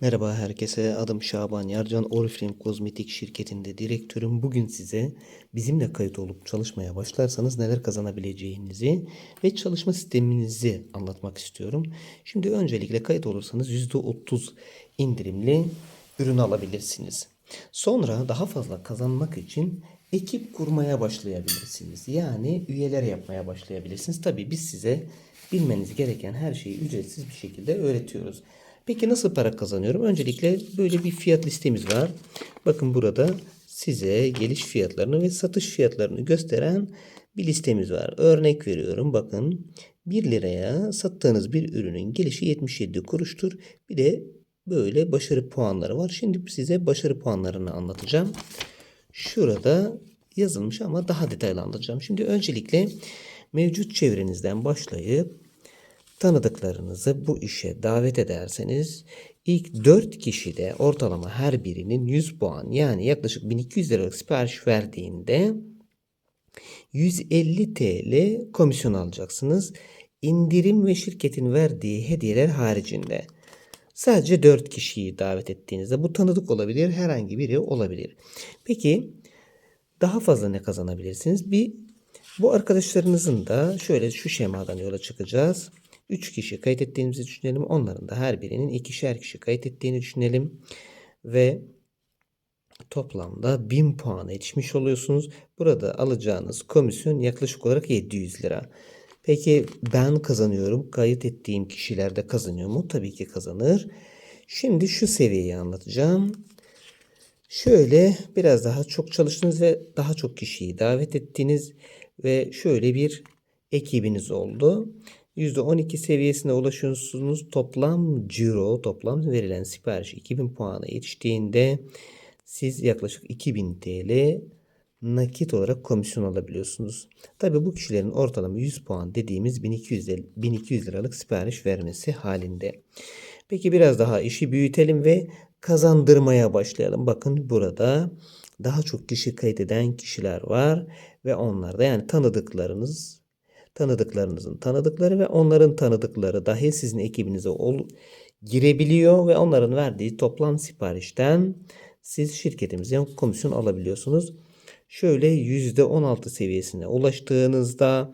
Merhaba herkese. Adım Şaban Yarcan. Oriflame Kozmetik şirketinde direktörüm. Bugün size bizimle kayıt olup çalışmaya başlarsanız neler kazanabileceğinizi ve çalışma sisteminizi anlatmak istiyorum. Şimdi öncelikle kayıt olursanız %30 indirimli ürün alabilirsiniz. Sonra daha fazla kazanmak için ekip kurmaya başlayabilirsiniz. Yani üyeler yapmaya başlayabilirsiniz. Tabii biz size bilmeniz gereken her şeyi ücretsiz bir şekilde öğretiyoruz. Peki nasıl para kazanıyorum? Öncelikle böyle bir fiyat listemiz var. Bakın burada size geliş fiyatlarını ve satış fiyatlarını gösteren bir listemiz var. Örnek veriyorum. Bakın 1 liraya sattığınız bir ürünün gelişi 77 kuruştur. Bir de böyle başarı puanları var. Şimdi size başarı puanlarını anlatacağım. Şurada yazılmış ama daha detaylı anlatacağım. Şimdi öncelikle mevcut çevrenizden başlayıp tanıdıklarınızı bu işe davet ederseniz ilk 4 kişide ortalama her birinin 100 puan yani yaklaşık 1200 liralık sipariş verdiğinde 150 TL komisyon alacaksınız. İndirim ve şirketin verdiği hediyeler haricinde. Sadece 4 kişiyi davet ettiğinizde bu tanıdık olabilir, herhangi biri olabilir. Peki daha fazla ne kazanabilirsiniz? Bir bu arkadaşlarınızın da şöyle şu şemadan yola çıkacağız. 3 kişi kayıt ettiğimizi düşünelim. Onların da her birinin ikişer kişi kayıt ettiğini düşünelim. Ve toplamda 1000 puana yetişmiş oluyorsunuz. Burada alacağınız komisyon yaklaşık olarak 700 lira. Peki ben kazanıyorum. Kayıt ettiğim kişiler de kazanıyor mu? Tabii ki kazanır. Şimdi şu seviyeyi anlatacağım. Şöyle biraz daha çok çalıştınız ve daha çok kişiyi davet ettiniz ve şöyle bir ekibiniz oldu. %12 seviyesine ulaşıyorsunuz. Toplam ciro, toplam verilen sipariş 2000 puana yetiştiğinde siz yaklaşık 2000 TL nakit olarak komisyon alabiliyorsunuz. Tabii bu kişilerin ortalama 100 puan dediğimiz 1200, 1200 liralık sipariş vermesi halinde. Peki biraz daha işi büyütelim ve kazandırmaya başlayalım. Bakın burada daha çok kişi kaydeden kişiler var ve onlar da yani tanıdıklarınız tanıdıklarınızın tanıdıkları ve onların tanıdıkları dahi sizin ekibinize ol, girebiliyor ve onların verdiği toplam siparişten siz şirketimize komisyon alabiliyorsunuz. Şöyle %16 seviyesine ulaştığınızda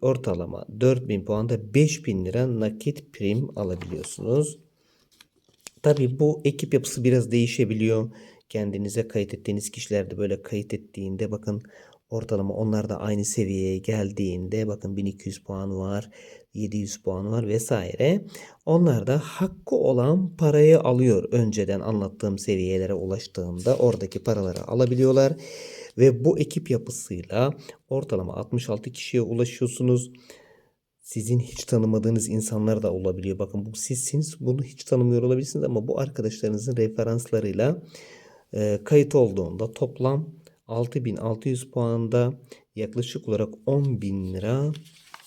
ortalama 4000 puanda 5000 lira nakit prim alabiliyorsunuz. Tabi bu ekip yapısı biraz değişebiliyor. Kendinize kayıt ettiğiniz kişiler de böyle kayıt ettiğinde bakın ortalama onlar da aynı seviyeye geldiğinde bakın 1200 puan var, 700 puan var vesaire. Onlar da hakkı olan parayı alıyor. Önceden anlattığım seviyelere ulaştığında oradaki paraları alabiliyorlar. Ve bu ekip yapısıyla ortalama 66 kişiye ulaşıyorsunuz. Sizin hiç tanımadığınız insanlar da olabiliyor. Bakın bu sizsiniz. Bunu hiç tanımıyor olabilirsiniz ama bu arkadaşlarınızın referanslarıyla e, kayıt olduğunda toplam 6600 puanda yaklaşık olarak 10.000 lira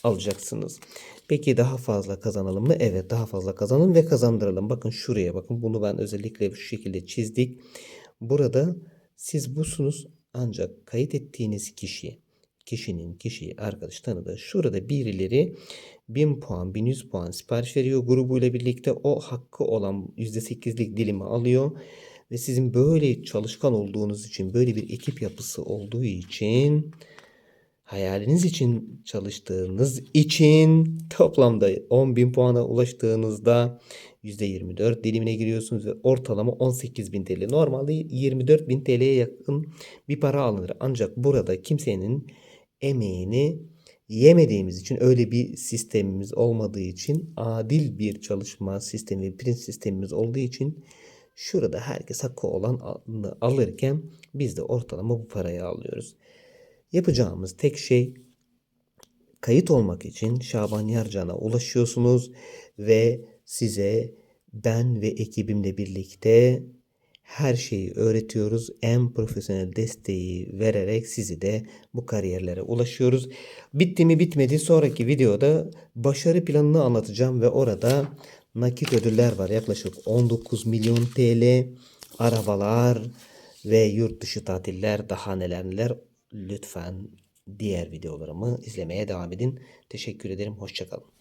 alacaksınız. Peki daha fazla kazanalım mı? Evet daha fazla kazanın ve kazandıralım. Bakın şuraya bakın. Bunu ben özellikle şu şekilde çizdik. Burada siz busunuz ancak kayıt ettiğiniz kişi kişinin kişiyi arkadaş tanıdığı şurada birileri 1000 puan 1100 puan sipariş veriyor grubuyla birlikte o hakkı olan %8'lik dilimi alıyor ve sizin böyle çalışkan olduğunuz için böyle bir ekip yapısı olduğu için hayaliniz için çalıştığınız için toplamda 10.000 puana ulaştığınızda %24 dilimine giriyorsunuz ve ortalama 18.000 TL. Normalde 24.000 TL'ye yakın bir para alınır. Ancak burada kimsenin emeğini yemediğimiz için öyle bir sistemimiz olmadığı için adil bir çalışma sistemi, print sistemimiz olduğu için şurada herkes hakkı olan alırken biz de ortalama bu parayı alıyoruz. Yapacağımız tek şey kayıt olmak için Şaban Yarcan'a ulaşıyorsunuz ve size ben ve ekibimle birlikte her şeyi öğretiyoruz. En profesyonel desteği vererek sizi de bu kariyerlere ulaşıyoruz. Bitti mi bitmedi sonraki videoda başarı planını anlatacağım ve orada nakit ödüller var. Yaklaşık 19 milyon TL, arabalar ve yurt dışı tatiller daha neler neler. Lütfen diğer videolarımı izlemeye devam edin. Teşekkür ederim. Hoşçakalın.